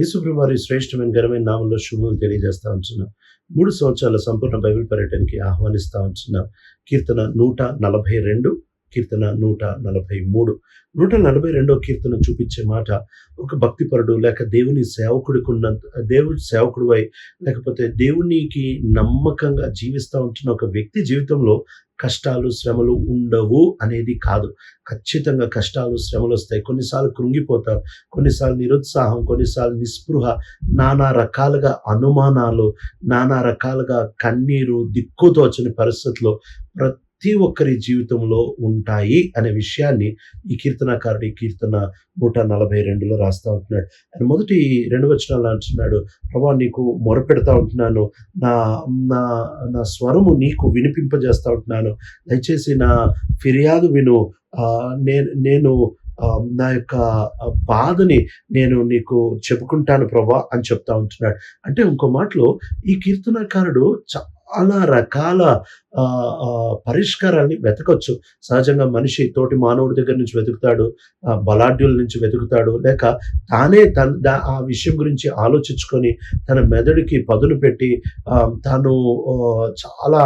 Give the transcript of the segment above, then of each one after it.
యేసుప్రభు వారి శ్రేష్టమైన ఘనమైన నామంలో శుభములు తెలియజేస్తా ఉంటున్నాం. మూడు సంవత్సరాల సంపూర్ణ బైబిల్ పర్యటనకి ఆహ్వానిస్తా ఉంటున్నాం. కీర్తన నూట నలభై రెండు. కీర్తన నూట నలభై మూడు. నూట నలభై రెండో కీర్తన చూపించే మాట ఒక భక్తిపరుడు లేక దేవుని సేవకుడికున్న దేవుడి సేవకుడివై లేకపోతే దేవునికి నమ్మకంగా జీవిస్తూ ఉంటున్న ఒక వ్యక్తి జీవితంలో కష్టాలు శ్రమలు ఉండవు అనేది కాదు. ఖచ్చితంగా కష్టాలు శ్రమలు వస్తాయి. కొన్నిసార్లు కృంగిపోతాం. కొన్నిసార్లు నిరుత్సాహం కొన్నిసార్లు నిస్పృహ నానా రకాలుగా అనుమానాలు నానా రకాలుగా కన్నీరు దిక్కుతోచని పరిస్థితుల్లో ప్రతి ప్రతి ఒక్కరి జీవితంలో ఉంటాయి అనే విషయాన్ని ఈ కీర్తనకారుడు ఈ కీర్తన నూట నలభై రెండులో రాస్తా ఉంటున్నాడు. ఆయన మొదటి రెండు వచనాలు అంటున్నాడు ప్రభా నీకు మొరపెడతా ఉంటున్నాను. నా నా నా స్వరము నీకు వినిపింపజేస్తా ఉంటున్నాను. దయచేసి నా ఫిర్యాదు విను. నేను నేను నా యొక్క బాధని నేను నీకు చెప్పుకుంటాను ప్రభా అని చెప్తా ఉంటున్నాడు. అంటే ఇంకో మాటలో ఈ కీర్తనకారుడు చాలా చాలా రకాల పరిష్కారాన్ని ఆ, పరిష్కారాల్ని సహజంగా మనిషి తోటి మానవుడి దగ్గర నుంచి వెతుకుతాడు బలాఢ్యుల నుంచి వెతుకుతాడు. లేక తానే తన ఆ విషయం గురించి ఆలోచించుకొని తన మెదడుకి పదును పెట్టి తాను చాలా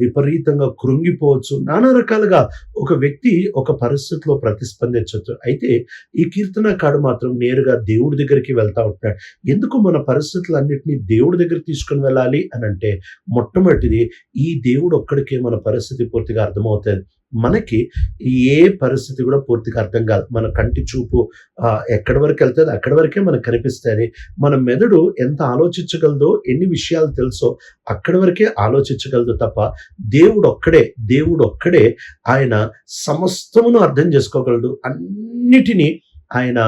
విపరీతంగా కృంగిపోవచ్చు. నానా రకాలుగా ఒక వ్యక్తి ఒక పరిస్థితిలో ప్రతిస్పందించవచ్చు. అయితే ఈ కీర్తనకాడు మాత్రం నేరుగా దేవుడి దగ్గరికి వెళ్తా ఉంటాడు. ఎందుకు మన పరిస్థితులన్నింటినీ దేవుడి దగ్గర తీసుకుని వెళ్ళాలి అని అంటే మొట్టమొదటిది ఈ దేవుడు ఒక్కడికే మన పరిస్థితి పూర్తిగా అర్థమవుతుంది. మనకి ఏ పరిస్థితి కూడా పూర్తిగా అర్థం కాదు. మన కంటి చూపు ఎక్కడి వరకు వెళ్తుంది అక్కడి వరకే మనకు కనిపిస్తుంది. మన మెదడు ఎంత ఆలోచించగలదో ఎన్ని విషయాలు తెలుసో అక్కడి వరకే ఆలోచించగలదు తప్ప దేవుడు ఒక్కడే దేవుడు ఒక్కడే ఆయన సమస్తమును అర్థం చేసుకోగలడు. అన్నిటినీ ఆయన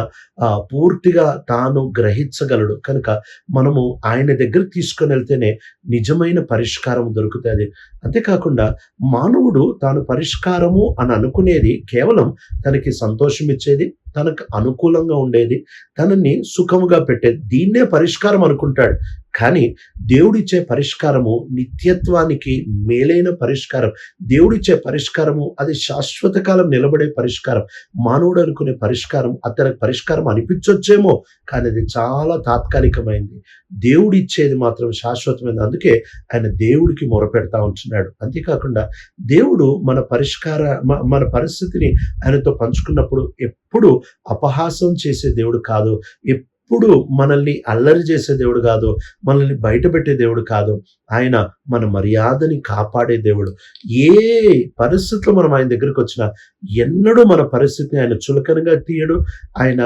పూర్తిగా తాను గ్రహించగలడు. కనుక మనము ఆయన దగ్గర తీసుకొని వెళ్తేనే నిజమైన పరిష్కారం దొరుకుతుంది. అంతేకాకుండా మానవుడు తాను పరిష్కారము అని అనుకునేది కేవలం తనకి సంతోషం ఇచ్చేది తనకు అనుకూలంగా ఉండేది తనని సుఖముగా పెట్టేది. దీన్నే పరిష్కారం అనుకుంటాడు. కానీ దేవుడిచ్చే పరిష్కారము నిత్యత్వానికి మేలైన పరిష్కారం. దేవుడిచ్చే పరిష్కారము అది శాశ్వత కాలం నిలబడే పరిష్కారం. మానవుడు అనుకునే పరిష్కారం అతనికి పరిష్కారం అనిపించొచ్చేమో కానీ అది చాలా తాత్కాలికమైంది. దేవుడిచ్చేది మాత్రం శాశ్వతమైనది అందుకే ఆయన దేవుడికి మొరపెడతా ఉంటున్నాడు. అంతేకాకుండా దేవుడు మన పరిష్కార మన పరిస్థితిని ఆయనతో పంచుకున్నప్పుడు ఎప్పుడు అపహాసం చేసే దేవుడు కాదు. ఎప్పుడు మనల్ని అల్లరి చేసే దేవుడు కాదు మనల్ని బయటపెట్టే దేవుడు కాదు. ఆయన మన మర్యాదని కాపాడే దేవుడు. ఏ పరిస్థితిలో మనం ఆయన దగ్గరికి వచ్చినా ఎన్నడూ మన పరిస్థితిని ఆయన చులకనగా తీయడు. ఆయన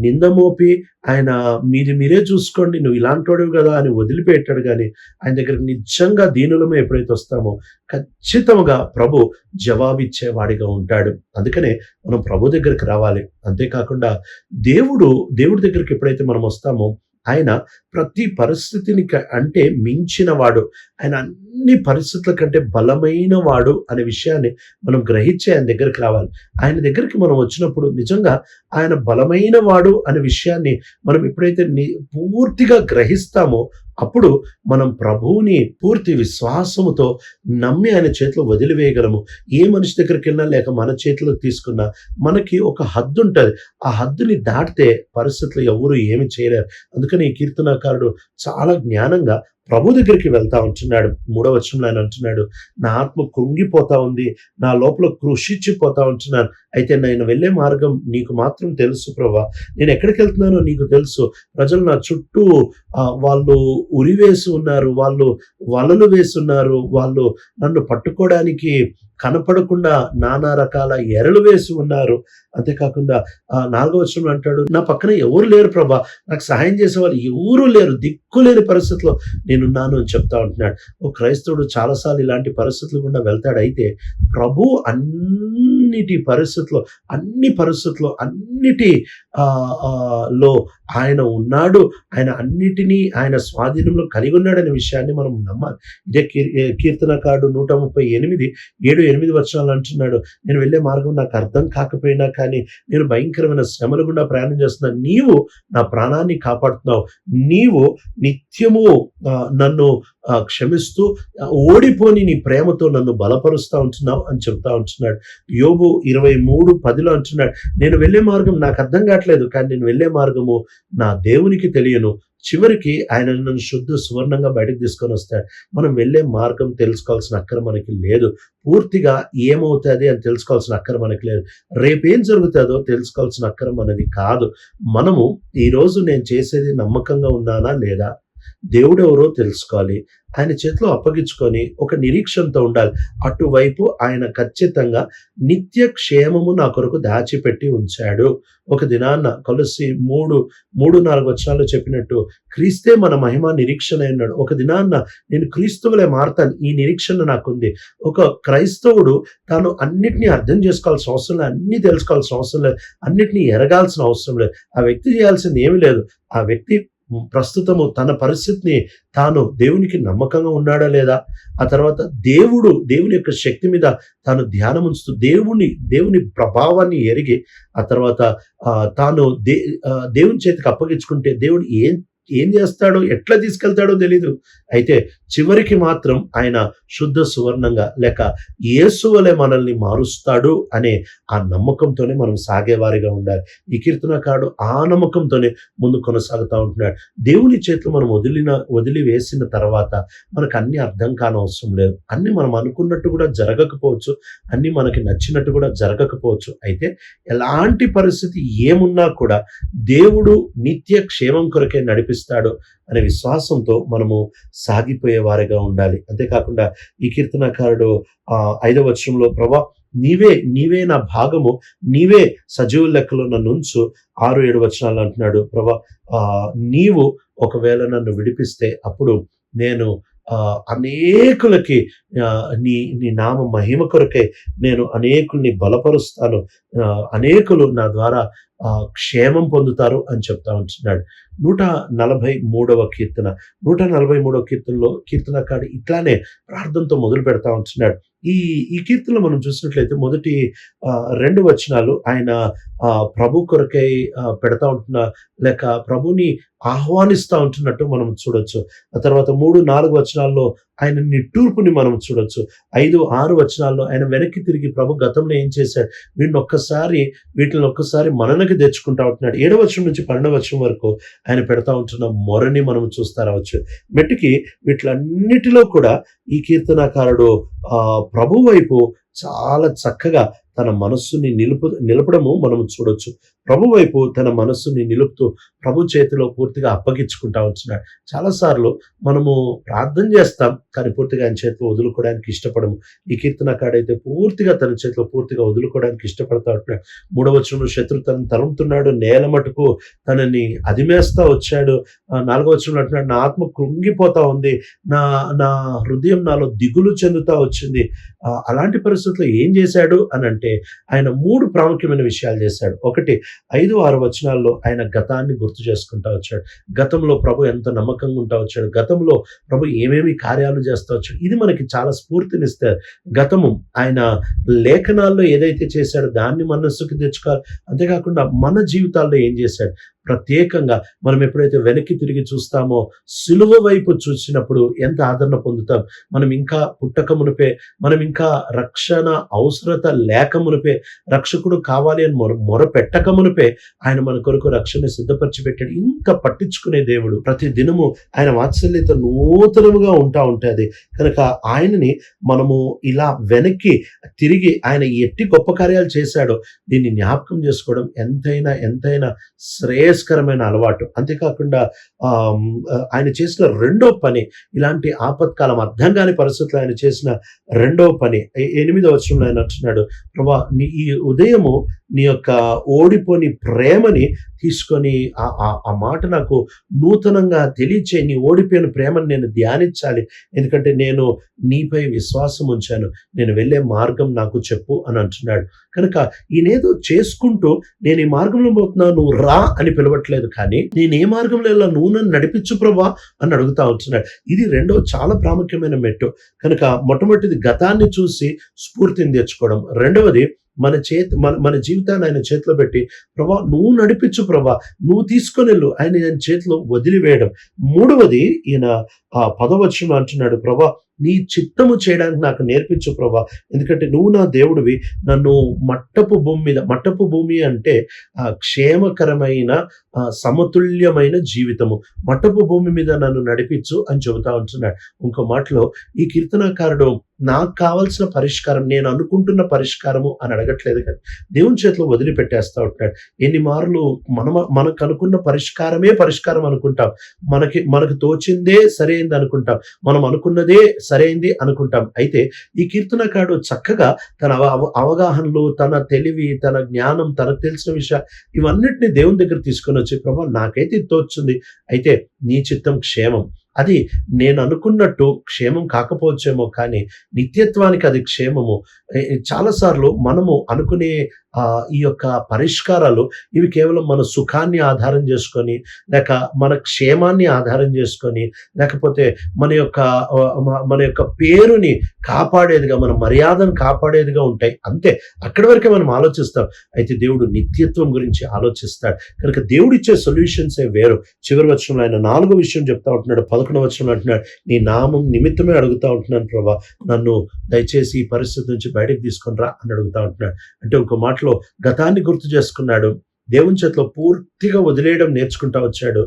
నింద మోపి ఆయన మీరు మీరే చూసుకోండి నువ్వు ఇలాంటోడివి కదా అని వదిలిపెట్టాడు. కానీ ఆయన దగ్గరికి నిజంగా దీనులమే ఎప్పుడైతే వస్తామో ఖచ్చితంగా ప్రభు జవాబిచ్చేవాడిగా ఉంటాడు. అందుకనే మనం ప్రభు దగ్గరికి రావాలి. అంతేకాకుండా దేవుడు దేవుడి దగ్గరికి ఎప్పుడైతే మనం వస్తామో ఆయన ప్రతి పరిస్థితిని అంటే మించిన వాడు ఆయన అన్ని పరిస్థితుల కంటే బలమైన వాడు అనే విషయాన్ని మనం గ్రహించి ఆయన దగ్గరికి రావాలి. ఆయన దగ్గరికి మనం వచ్చినప్పుడు నిజంగా ఆయన బలమైన వాడు అనే విషయాన్ని మనం ఎప్పుడైతే ని- పూర్తిగా గ్రహిస్తామో అప్పుడు మనం ప్రభువుని పూర్తి విశ్వాసముతో నమ్మి ఆయన చేతిలో వదిలివేయగలము. ఏ మనిషి దగ్గరికి వెళ్ళినా లేక మన చేతిలో తీసుకున్నా మనకి ఒక హద్దు ఉంటుంది ఆ హద్దుని దాటితే పరిస్థితులు ఎవరు ఏమి చేయలేరు. అందుకని ఈ కీర్తనాకారుడు చాలా జ్ఞానంగా ప్రభు దగ్గరికి వెళ్తా ఉంటున్నాడు. మూడవ వచనంలో ఆయన అంటున్నాడు నా ఆత్మ కృంగిపోతా ఉంది నా లోపల కృషించిపోతా ఉంటున్నాను. అయితే నేను వెళ్ళే మార్గం నీకు మాత్రం తెలుసు ప్రభా. నేను ఎక్కడికి వెళ్తున్నానో నీకు తెలుసు. ప్రజలు నా చుట్టూ ఆ, వాళ్ళు ఉరివేసి ఉన్నారు వాళ్ళు వలలు వేస్తున్నారు వాళ్ళు నన్ను పట్టుకోవడానికి కనపడకుండా నానా రకాల ఎరలు వేసి ఉన్నారు. అంతేకాకుండా నాలుగో వచనం అంటాడు నా పక్కన ఎవరు లేరు ప్రభా. నాకు సహాయం చేసే వాళ్ళు ఎవరు లేరు దిక్కు లేని పరిస్థితిలో నేనున్నాను అని చెప్తా ఉంటున్నాడు. ఓ క్రైస్తవుడు చాలాసార్లు ఇలాంటి పరిస్థితులు గుండా వెళ్తాడు. అయితే ప్రభు అన్నిటి పరిస్థితుల్లో అన్ని పరిస్థితుల్లో అన్నిటి ఆ, లో ఆయన ఉన్నాడు. ఆయన అన్నిటినీ ఆయన స్వాధీనంలో కలిగి ఉన్నాడనే విషయాన్ని మనం నమ్మాలి. ఇదే కీర్ నూట ముప్పై ఎనిమిది ఏడు ఎనిమిది వర్షాలు అంటున్నాడు. నేను వెళ్ళే మార్గం నాకు అర్థం కాకపోయినా కానీ నేను భయంకరమైన శ్రమలు గుండా ప్రయాణం చేస్తున్నా. నీవు నా ప్రాణాన్ని కాపాడుతున్నావు. నీవు నిత్యము ఆ, నన్ను క్షమిస్తూ ఓడిపోని నీ ప్రేమతో నన్ను బలపరుస్తూ ఉంటున్నావు అని చెప్తా ఉంటున్నాడు. యోగు ఇరవై మూడు పదిలో అంటున్నాడు నేను వెళ్ళే మార్గం నాకు అర్థం కావట్లేదు కానీ నేను వెళ్ళే మార్గము నా దేవునికి తెలియను. చివరికి ఆయన నన్ను శుద్ధ సువర్ణంగా బయటకు తీసుకొని వస్తాడు. మనం వెళ్ళే మార్గం తెలుసుకోవాల్సిన అక్కర మనకి లేదు. పూర్తిగా ఏమవుతుంది అని తెలుసుకోవాల్సిన అక్కర మనకి లేదు. రేపేం జరుగుతుందో తెలుసుకోవాల్సిన అక్కర మనది కాదు. మనము ఈరోజు నేను చేసేది నమ్మకంగా ఉన్నానా లేదా? దేవుడు ఎవరో తెలుసుకోవాలి. ఆయన చేతిలో అప్పగించుకొని ఒక నిరీక్షణతో ఉండాలి. అటువైపు ఆయన ఖచ్చితంగా నిత్య క్షేమము నా కొరకు దాచిపెట్టి ఉంచాడు. ఒక దినాన్న కలిసి మూడు మూడు నాలుగు వచనాలు చెప్పినట్టు క్రీస్తే మన మహిమ నిరీక్షణ అన్నాడు. ఒక దినాన్న నేను క్రీస్తువులే మారతాను. ఈ నిరీక్షణ నాకుంది. ఒక క్రైస్తవుడు తాను అన్నిటినీ అర్థం చేసుకోవాల్సిన అవసరం లేదు. అన్ని తెలుసుకోవాల్సిన అవసరం లేదు. అన్నిటినీ ఎరగాల్సిన అవసరం లేదు. ఆ వ్యక్తి చేయాల్సింది ఏమీ లేదు. ఆ వ్యక్తి ప్రస్తుతము తన పరిస్థితిని తాను దేవునికి నమ్మకంగా ఉన్నాడా లేదా? ఆ తర్వాత దేవుడు దేవుని యొక్క శక్తి మీద తాను ధ్యానం ఉంచుతూ దేవుని దేవుని ప్రభావాన్ని ఎరిగి ఆ తర్వాత తాను దే దేవుని చేతికి అప్పగించుకుంటే దేవుడు ఏం ఏం చేస్తాడో ఎట్లా తీసుకెళ్తాడో తెలీదు. అయితే చివరికి మాత్రం ఆయన శుద్ధ సువర్ణంగా లేక యేసు మనల్ని మారుస్తాడు అనే ఆ నమ్మకంతోనే మనం సాగేవారిగా ఉండాలి. ఈ కీర్తనకాడు ఆ నమ్మకంతోనే ముందు కొనసాగుతూ ఉంటున్నాడు. దేవుని చేతులు మనం వదిలిన వదిలి వేసిన తర్వాత మనకు అన్ని అర్థం కానవసరం లేదు. అన్ని మనం అనుకున్నట్టు కూడా జరగకపోవచ్చు. అన్ని మనకి నచ్చినట్టు కూడా జరగకపోవచ్చు. అయితే ఎలాంటి పరిస్థితి ఏమున్నా కూడా దేవుడు నిత్య క్షేమం కొరకే నడిపిస్తాడు. అనే విశ్వాసంతో మనము సాగిపోయేవారిగా ఉండాలి. అంతేకాకుండా ఈ కీర్తనకారుడు ఆ ఐదవ వచనంలో ప్రభా నీవే నీవే నా భాగము నీవే సజీవ లెక్కలో నన్ను ఉంచు ఆరు ఏడు వచనాలు అంటున్నాడు. ప్రభా ఆ నీవు ఒకవేళ నన్ను విడిపిస్తే అప్పుడు నేను ఆ, అనేకులకి నీ నీ నామ మహిమ కొరకే నేను అనేకుల్ని బలపరుస్తాను. అనేకులు నా ద్వారా ఆ, క్షేమం పొందుతారు అని చెప్తా ఉంటున్నాడు. నూట నలభై మూడవ కీర్తన. నూట నలభై మూడవ కీర్తనలో కీర్తనకాడు ఇట్లానే ప్రార్థనతో మొదలు పెడతా ఉంటున్నాడు. ఈ ఈ కీర్తనలో మనం చూసినట్లయితే మొదటి రెండు వచనాలు ఆయన ప్రభు కొరకై పెడతా ఉంటున్న లేక ప్రభుని ఆహ్వానిస్తూ ఉంటున్నట్టు మనం చూడొచ్చు. ఆ తర్వాత మూడు నాలుగు వచనాల్లో ఆయన నిట్టూర్పుని మనం చూడొచ్చు. ఐదు ఆరు వచనాల్లో ఆయన వెనక్కి తిరిగి ప్రభు గతంలో ఏం చేశాడు? వీటిని ఒక్కసారి వీటిని ఒక్కసారి మననకి తెచ్చుకుంటా ఉంటున్నాడు. ఏడవ వచనం నుంచి పన్నెండవ వచనం వరకు ఆయన పెడతా ఉంటున్న మొరని మనం చూస్తా రావచ్చు. మెట్టికి వీటిలన్నిటిలో కూడా ఈ కీర్తనాకారుడు ప్రభు వైపు చాలా చక్కగా తన మనస్సుని నిలుపు నిలపడము మనం చూడొచ్చు. ప్రభు వైపు తన మనస్సుని నిలుపుతూ ప్రభు చేతిలో పూర్తిగా అప్పగించుకుంటా వచ్చినాడు. చాలాసార్లు మనము ప్రార్థన చేస్తాం కానీ పూర్తిగా ఆయన చేతిలో వదులుకోవడానికి ఇష్టపడము. ఈ కీర్తనకాడైతే పూర్తిగా తన చేతిలో పూర్తిగా వదులుకోవడానికి ఇష్టపడతా ఉంటున్నాడు. మూడవ వచనంలో శత్రు తను తరుముతున్నాడు నేల మటుకు తనని అదిమేస్తా వచ్చాడు. నాలుగవ వచనంలో అంటున్నాడు నా ఆత్మ కృంగిపోతా ఉంది నా నా హృదయం నాలో దిగులు చెందుతా వచ్చింది. అలాంటి పరిస్థితి పరిస్థితుల్లో ఏం చేశాడు అని అంటే ఆయన మూడు ప్రాముఖ్యమైన విషయాలు చేశాడు. ఒకటి ఐదు ఆరు వచనాల్లో ఆయన గతాన్ని గుర్తు చేసుకుంటా వచ్చాడు. గతంలో ప్రభు ఎంత నమ్మకంగా ఉంటా వచ్చాడు. గతంలో ప్రభు ఏమేమి కార్యాలు చేస్తూ వచ్చాడు. ఇది మనకి చాలా స్ఫూర్తినిస్తే గతము ఆయన లేఖనాల్లో ఏదైతే చేశాడో దాన్ని మనస్సుకి తెచ్చుకోవాలి. అంతేకాకుండా మన జీవితాల్లో ఏం చేశాడు? ప్రత్యేకంగా మనం ఎప్పుడైతే వెనక్కి తిరిగి చూస్తామో సిలువ వైపు చూసినప్పుడు ఎంత ఆదరణ పొందుతాం? మనం ఇంకా పుట్టక మునిపే మనం ఇంకా రక్షణ అవసరత లేక మునిపే రక్షకుడు కావాలి అని మొర మొర పెట్టక మునిపే ఆయన మన కొరకు రక్షణ సిద్ధపరిచి పెట్టాడు. ఇంత పట్టించుకునే దేవుడు ప్రతి దినము ఆయన వాత్సల్యత నూతనముగా ఉంటా ఉంటుంది. కనుక ఆయనని మనము ఇలా వెనక్కి తిరిగి ఆయన ఎట్టి గొప్ప కార్యాలు చేశాడో దీన్ని జ్ఞాపకం చేసుకోవడం ఎంతైనా ఎంతైనా శ్రేయస్కరమైన అలవాటు. అంతేకాకుండా ఆయన చేసిన రెండో పని ఇలాంటి ఆపత్కాలం అర్థం కాని పరిస్థితుల్లో ఆయన చేసిన రెండో పని ఎనిమిదో వచనంలో ఆయన అంటున్నాడు ప్రభా నీ ఈ ఉదయము నీ యొక్క ఓడిపోని ప్రేమని తీసుకొని ఆ ఆ మాట నాకు నూతనంగా తెలియచే నీ ఓడిపోయిన ప్రేమను నేను ధ్యానించాలి. ఎందుకంటే నేను నీపై విశ్వాసం ఉంచాను. నేను వెళ్ళే మార్గం నాకు చెప్పు అని అంటున్నాడు. కనుక ఈయనేదో చేసుకుంటూ నేను ఈ మార్గంలో పోతున్నా నువ్వు రా అని పిలవట్లేదు కానీ నేను ఏ మార్గంలో ఇలా నువ్వు నన్ను నడిపించు ప్రభా అని అడుగుతా ఉంటున్నాడు. ఇది రెండో చాలా ప్రాముఖ్యమైన మెట్టు. కనుక మొట్టమొదటిది గతాన్ని చూసి స్ఫూర్తిని తెచ్చుకోవడం. రెండవది మన చేతి మన మన జీవితాన్ని ఆయన చేతిలో పెట్టి ప్రభా నువ్వు నడిపించు ప్రభా నువ్వు తీసుకొని వెళ్ళు. ఆయన ఆయన చేతిలో వదిలివేయడం. మూడవది ఈయన ఆ పదవచనం అంటున్నాడు. ప్రభా నీ చిత్తము చేయడానికి నాకు నేర్పించు ప్రభా. ఎందుకంటే నువ్వు నా దేవుడివి. నన్ను మట్టపు భూమి మీద మట్టపు భూమి అంటే ఆ క్షేమకరమైన ఆ సమతుల్యమైన జీవితము. మట్టపు భూమి మీద నన్ను నడిపించు అని చెబుతా ఉంటున్నాడు. ఇంకో మాటలో ఈ కీర్తనాకారుడు నాకు కావాల్సిన పరిష్కారం నేను అనుకుంటున్న పరిష్కారము అని అడగట్లేదు కానీ దేవుని చేతిలో వదిలిపెట్టేస్తా ఉంటున్నాడు. ఎన్ని మార్లు మనం మనకు అనుకున్న పరిష్కారమే పరిష్కారం అనుకుంటాం. మనకి మనకు తోచిందే సరైంది అనుకుంటాం. మనం అనుకున్నదే సరైంది అనుకుంటాం. అయితే ఈ కీర్తనకాడు చక్కగా తన అవగాహనలు తన తెలివి తన జ్ఞానం తనకు తెలిసిన విషయాలు ఇవన్నిటిని దేవుని దగ్గర తీసుకొని వచ్చి ప్రభా నాకైతే తోచుంది. అయితే నీ చిత్తం క్షేమం. అది నేను అనుకున్నట్టు క్షేమం కాకపోవచ్చేమో కానీ నిత్యత్వానికి అది క్షేమము. చాలాసార్లు మనము అనుకునే ఈ యొక్క పరిష్కారాలు ఇవి కేవలం మన సుఖాన్ని ఆధారం చేసుకొని లేక మన క్షేమాన్ని ఆధారం చేసుకొని లేకపోతే మన యొక్క మన యొక్క పేరుని కాపాడేదిగా మన మర్యాదను కాపాడేదిగా ఉంటాయి. అంతే. అక్కడి వరకే మనం ఆలోచిస్తాం. అయితే దేవుడు నిత్యత్వం గురించి ఆలోచిస్తాడు. కనుక దేవుడు ఇచ్చే సొల్యూషన్సే వేరు. చివరి వచనంలో ఆయన నాలుగో విషయం చెప్తా ఉంటున్నాడు పదకొండవ వచనంలో అంటున్నాడు నీ నామం నిమిత్తమే అడుగుతా ఉంటున్నాను ప్రభా. నన్ను దయచేసి ఈ పరిస్థితి నుంచి బయటకు తీసుకొని రా అని అడుగుతా ఉంటున్నాడు. అంటే ఇంకో మాటలో గతాన్ని గుర్తు చేసుకున్నాడు. దేవుని చేతిలో పూర్తిగా వదిలేయడం నేర్చుకుంటా వచ్చాడు.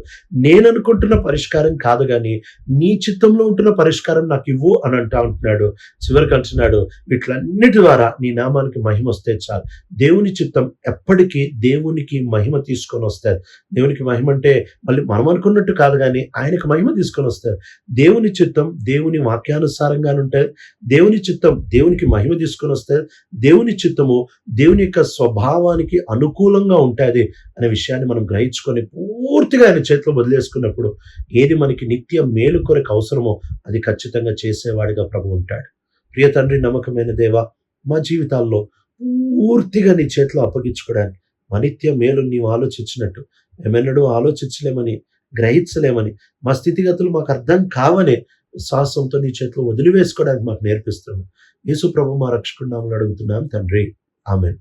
నేను అనుకుంటున్న పరిష్కారం కాదు కానీ నీ చిత్తంలో ఉంటున్న పరిష్కారం నాకు ఇవ్వు అని అంటా ఉంటున్నాడు. చివరికి అంటున్నాడు వీటిలన్నిటి ద్వారా నీ నామానికి మహిమ వస్తే చాలు. దేవుని చిత్తం ఎప్పటికీ దేవునికి మహిమ తీసుకొని వస్తారు దేవునికి మహిమ అంటే మళ్ళీ మనం అనుకున్నట్టు కాదు కానీ ఆయనకు మహిమ తీసుకొని వస్తారు దేవుని చిత్తం దేవుని వాక్యానుసారంగా ఉంటాయి దేవుని చిత్తం దేవునికి మహిమ తీసుకొని వస్తారు దేవుని చిత్తము దేవుని యొక్క స్వభావానికి అనుకూలంగా ఉంటాయి ఉంటుంది అనే విషయాన్ని మనం గ్రహించుకొని పూర్తిగా ఆయన చేతిలో వదిలేసుకున్నప్పుడు ఏది మనకి నిత్య మేలు కొరకు అవసరమో అది ఖచ్చితంగా చేసేవాడిగా ప్రభు ఉంటాడు. ప్రియ తండ్రి నమ్మకమైన దేవ మా జీవితాల్లో పూర్తిగా నీ చేతిలో అప్పగించుకోవడానికి మా నిత్య మేలు నీవు ఆలోచించినట్టు ఏమెన్నడూ ఆలోచించలేమని గ్రహించలేమని మా స్థితిగతులు మాకు అర్థం కావనే సాహసంతో నీ చేతిలో వదిలివేసుకోవడానికి మాకు నేర్పిస్తున్నాం యేసు ప్రభు మా రక్షకుడు నామలు అడుగుతున్నాం తండ్రి. ఆమెన్.